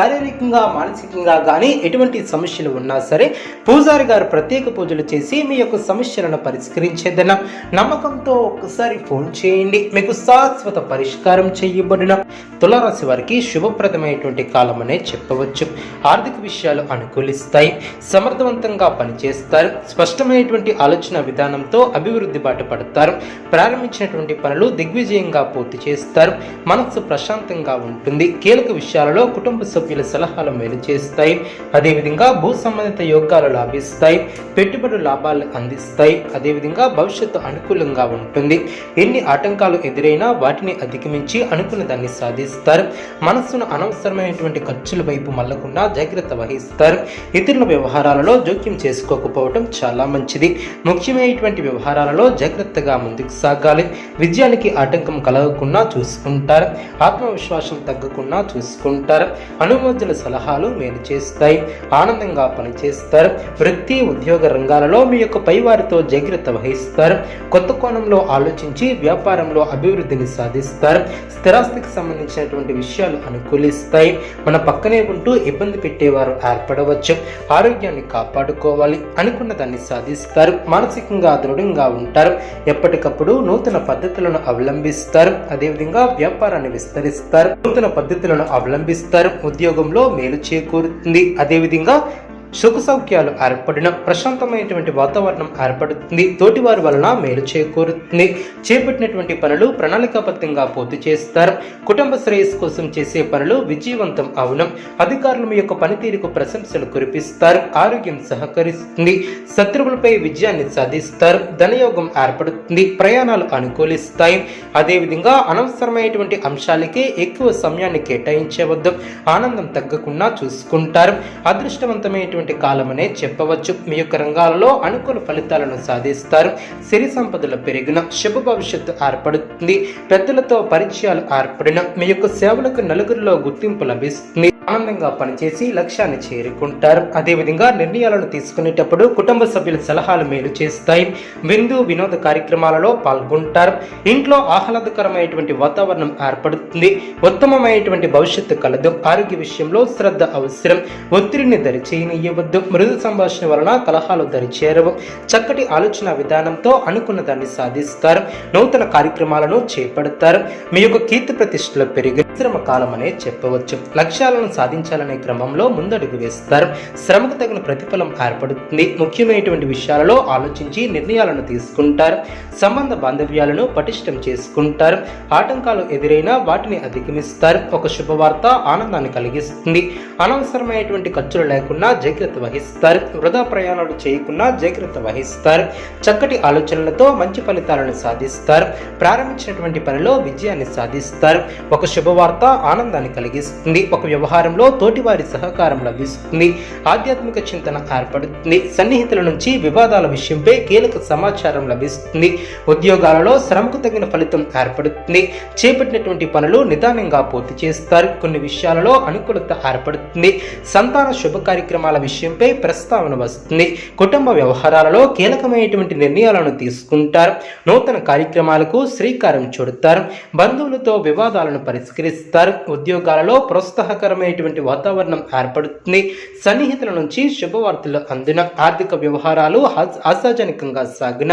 శారీరకంగా మానసికంగా కానీ ఎటువంటి సమస్యలు ఉన్నా సరే పూజారి గారు ప్రత్యేక పూజలు చేసి మీ యొక్క సమస్యలను పరిష్కరించేదన. నమ్మకంతో ఒక్కసారి ఫోన్ చేయండి. మీకు శాశ్వత పరిష్కారం చేయబడిన తులారాశి వారికి శుభప్రదమైనటువంటి కాలం అనే చెప్పవచ్చు. ఆర్థిక విషయాలు అనుకూలిస్తాయి. సమర్థవంతంగా పనిచేస్తారు. స్పష్టమైనటువంటి ఆలోచన విధానంతో అభివృద్ధి బాట పడతారు. ప్రారంభించినటువంటి పనులు దిగ్విజయంగా పూర్తి చేస్తారు. మనస్సు ప్రశాంతంగా ఉంటుంది. కీలక విషయాలలో కుటుంబ సభ్యులు సలహాలు మేలు చేస్తాయి. అదేవిధంగా భూ సంబంధిత యోగాలు లాభిస్తాయి. పెట్టుబడి లాభాలు అందిస్తాయి. అదేవిధంగా భవిష్యత్తు అనుకూలంగా ఉంటుంది. ఎన్ని ఆటంకాలు ఎదురైనా వాటిని అధిగమించి అనుకున్న దాన్ని సాధిస్తారు. మనస్సును అనవసరమైనటువంటి ఖర్చుల వైపు మళ్ళకుండా జాగ్రత్త వహిస్తారు. ఇతరుల వ్యవహారాలలో జోక్యం చేసుకోకపోవటం చాలా మంచిది. ముఖ్యమైనటువంటి వ్యవహారాలలో జాగ్రత్తగా ముందుకు సాగాలి. విజయానికి ఆటంకం కలగకుండా చూసుకుంటారు. ఆత్మవిశ్వాసం తగ్గకుండా చూసుకుంటారు. అను అనుమతుల సలహాలు మేలు చేస్తాయి. ఆనందంగా పనిచేస్తారు. వృత్తి ఉద్యోగ రంగాలలో మీ యొక్క పైవారితో జాగ్రత్త వహిస్తారు. కొత్త కోణంలో ఆలోచించి వ్యాపారంలో అభివృద్ధిని సాధిస్తారు. స్థిరాస్తికి సంబంధించినటువంటి విషయాలు అనుకూలిస్తాయి. మన పక్కనే ఉంటూ ఇబ్బంది పెట్టేవారు ఏర్పడవచ్చు. ఆరోగ్యాన్ని కాపాడుకోవాలి. అనుకున్న దాన్ని సాధిస్తారు. మానసికంగా దృఢంగా ఉంటారు. ఎప్పటికప్పుడు నూతన పద్ధతులను అవలంబిస్తారు. అదేవిధంగా వ్యాపారాన్ని విస్తరిస్తారు. నూతన పద్ధతులను అవలంబిస్తారు. ఉద్యోగంలో మేలు చేకూరుతుంది. అదేవిధంగా సుఖ సౌఖ్యాలు ఏర్పడిన ప్రశాంతమైనటువంటి వాతావరణం ఏర్పడుతుంది. తోటివారి వలన మేలు చేకూరుతుంది. చేపట్టినటువంటి పనులు ప్రణాళికాబద్ధంగా పూర్తి చేస్తారు. కుటుంబ శ్రేయస్సు కోసం చేసే పనులు విజయవంతం అవును. అధికారుల మీ యొక్క పనితీరుకు ప్రశంసలు కురిపిస్తారు. ఆరోగ్యం సహకరిస్తుంది. శత్రువులపై విజయాన్ని సాధిస్తారు. ధనయోగం ఏర్పడుతుంది. ప్రయాణాలు అనుకూలిస్తాయి. అదేవిధంగా అనవసరమైనటువంటి అంశాలకే ఎక్కువ సమయాన్ని కేటాయించవద్దు. ఆనందం తగ్గకుండా చూసుకుంటారు. అదృష్టవంతమైనటువంటి కాలం అనే చెప్పవచ్చు. మీ యొక్క రంగాలలో అనుకూల ఫలితాలను సాధిస్తారు. సిరి సంపదలు పెరిగిన శుభ భవిష్యత్తు ఏర్పడుతుంది. పెద్దలతో పరిచయాలు ఏర్పడిన మీ యొక్క సేవలకు నలుగురిలో గుర్తింపు లభిస్తుంది. ఆనందంగా పనిచేసి లక్ష్యాన్ని చేరుకుంటారు. అదేవిధంగా నిర్ణయాలను తీసుకునేటప్పుడు కుటుంబ సభ్యుల సలహాలు మేలు చేస్తాయి. విందు వినోద కార్యక్రమాలలో పాల్గొంటారు. ఇంట్లో ఆహ్లాదకరమైనటువంటి వాతావరణం ఏర్పడుతుంది. ఉత్తమమైనటువంటి భవిష్యత్తు కలదు. ఆరోగ్య విషయంలో శ్రద్ధ అవసరం. ఒత్తిడిని దరిచేయనివ్వద్దు మృదు సంభాషణ వలన కలహాలు దరిచేరవు. చక్కటి ఆలోచన విధానంతో అనుకున్న దాన్ని సాధిస్తారు. నూతన కార్యక్రమాలను చేపడతారు. మీ యొక్క కీర్తి ప్రతిష్టలు పెరిగి శ్రమ కాలం అనే చెప్పవచ్చు. లక్ష్యాలను సాధించాలనే క్రమంలో ముందడుగు వేస్తారు. శ్రమకు తగిన ప్రతిఫలం ఏర్పడుతుంది. ముఖ్యమైనటువంటి విషయాలలో ఆలోచించి నిర్ణయాలను తీసుకుంటారు. సంబంధ బాంధవ్యాలను పటిష్టం చేసుకుంటారు. ఆటంకాలు ఎదురైనా వాటిని అధిగమిస్తారు. ఒక శుభవార్త ఆనందాన్ని కలిగిస్తుంది. అనవసరమైనటువంటి ఖర్చులు లేకుండా జాగ్రత్త వహిస్తారు. వృధా ప్రయాణాలు చేయకుండా జాగ్రత్త వహిస్తారు. చక్కటి ఆలోచనలతో మంచి ఫలితాలను సాధిస్తారు. ప్రారంభించినటువంటి పనిలో విజయాన్ని సాధిస్తారు. ఒక శుభవార్త ఆనందాన్ని కలిగిస్తుంది. ఒక వ్యవహారంలో తోటివారి సహకారం లభిస్తుంది ఆధ్యాత్మిక చింతన ఏర్పడుతుంది సన్నిహితుల నుంచి వివాదాల విషయంపై కీలక సమాచారం లభిస్తుంది ఉద్యోగాలలో శ్రమకు తగిన ఫలితం ఏర్పడుతుంది చేపట్టినటువంటి పనులు నిదానంగా పూర్తి చేస్తారు కొన్ని విషయాలలో అనుకూలత ఏర్పడుతుంది సంతాన శుభ కార్యక్రమాల విషయంపై ప్రస్తావన వస్తుంది కుటుంబ వ్యవహారాలలో కీలకమైనటువంటి నిర్ణయాలను తీసుకుంటారు నూతన కార్యక్రమాలకు శ్రీకారం చుడతారు బంధువులతో వివాదాలను పరిష్కరిస్తారు ఉద్యోగాలలో ప్రోత్సాహకరమైన ప్రోత్సాహకరమైనటువంటి వాతావరణం ఏర్పడుతుంది. సన్నిహితుల నుంచి శుభవార్తలు అందిన ఆర్థిక వ్యవహారాలు ఆశాజనకంగా సాగిన.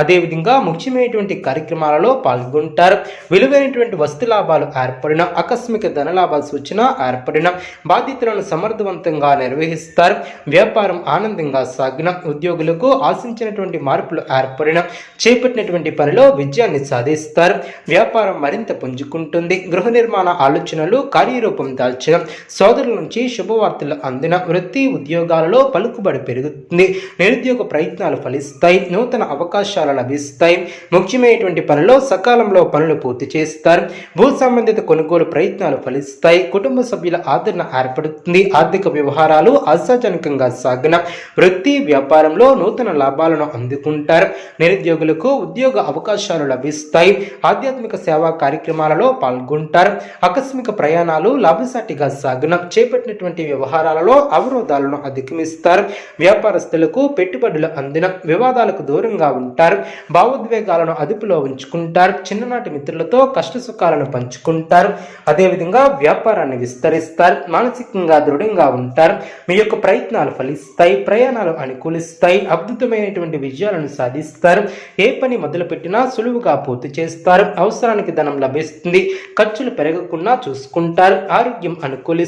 అదేవిధంగా ముఖ్యమైనటువంటి కార్యక్రమాలలో పాల్గొంటారు. విలువైనటువంటి వస్తు లాభాలు ఏర్పడిన ఆకస్మిక ధనలాభ సూచన ఏర్పడిన బాధ్యతలను సమర్థవంతంగా నిర్వహిస్తారు. వ్యాపారం ఆనందంగా సాగిన ఉద్యోగులకు ఆశించినటువంటి మార్పులు ఏర్పడిన చేపట్టినటువంటి పనిలో విజయాన్ని సాధిస్తారు. వ్యాపారం మరింత పుంజుకుంటుంది. గృహ నిర్మాణ ఆలోచనలు కార్యరూపం దాల్చిన సోదరుల నుంచి శుభవార్తలు అందిన వృత్తి ఉద్యోగాలలో పలుకుబడి పెరుగుతుంది. నిరుద్యోగ ప్రయత్నాలు ఫలిస్తాయి. నూతన అవకాశాలు లభిస్తాయి. ముఖ్యమైనటువంటి పనిలో సకాలంలో పనులు పూర్తి చేస్తారు. భూ సంబంధిత కొనుగోలు ప్రయత్నాలు ఫలిస్తాయి. కుటుంబ సభ్యుల ఆదరణ ఏర్పడుతుంది. ఆర్థిక వ్యవహారాలు ఆశాజనకంగా సాగిన వృత్తి వ్యాపారంలో నూతన లాభాలను అందుకుంటారు. నిరుద్యోగులకు ఉద్యోగ అవకాశాలు లభిస్తాయి. ఆధ్యాత్మిక సేవా కార్యక్రమాలలో పాల్గొంటారు. ఆకస్మిక ప్రయాణాలు లాభసాటిగా సాగిన చేపట్టినటువంటి వ్యవహారాలలో అవరోధాలను అధిగమిస్తారు. వ్యాపారస్తులకు పెట్టుబడులు అందిన వివాదాలకు దూరంగా ఉంటారు. భావోద్వేగాలను అదుపులో ఉంచుకుంటారు. చిన్ననాటి మిత్రులతో కష్ట సుఖాలను పంచుకుంటారు. అదేవిధంగా వ్యాపారాన్ని విస్తరిస్తారు. మానసికంగా దృఢంగా ఉంటారు. మీ యొక్క ప్రయత్నాలు ఫలిస్తాయి. ప్రయాణాలు అనుకూలిస్తాయి. అద్భుతమైనటువంటి విజయాలను సాధిస్తారు. ఏ పని మొదలుపెట్టినా సులువుగా పూర్తి చేస్తారు. అవసరానికి ధనం లభిస్తుంది. ఖర్చులు పెరగకుండా చూసుకుంటారు. ఆరోగ్యం అనుకూలిస్తుంది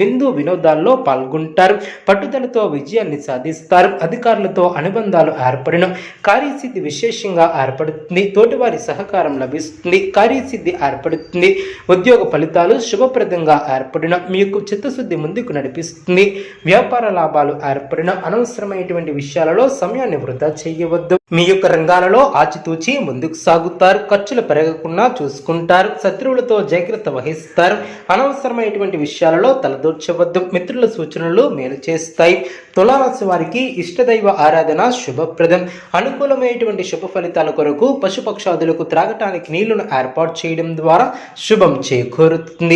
విందు వినోదాల్లో పాల్గొంటారు. పట్టుదలతో విజయాన్ని సాధిస్తారు. అధికారులతో అనుబంధాలు ఏర్పడిన కార్యసిద్ధి విశేషంగా ఏర్పడుతుంది. తోటివారి సహకారం లభిస్తుంది. కార్యసిద్ధి ఏర్పడుతుంది. ఉద్యోగ ఫలితాలు శుభప్రదంగా ఏర్పడిన మీకు చిత్తశుద్ధి ముందుకు నడిపిస్తుంది. వ్యాపార లాభాలు ఏర్పడిన అనవసరమైనటువంటి విషయాలలో సమయాన్ని వృధా చేయవద్దు. మీ యొక్క రంగాలలో ఆచితూచి ముందుకు సాగుతారు ఖర్చులు పెరగకుండా చూసుకుంటారు శత్రువులతో జాగ్రత్త వహిస్తారు అనవసరమైనటువంటి విషయాలలో తలదూర్చవద్దు మిత్రుల సూచనలు మేలు చేస్తాయి. తులారాశి వారికి ఇష్టదైవ ఆరాధన శుభప్రదం. అనుకూలమైనటువంటి శుభ ఫలితాల కొరకు పశుపక్షాదులకు త్రాగటానికి నీళ్ళను ఏర్పాటు చేయడం ద్వారా శుభం చేకూరుతుంది.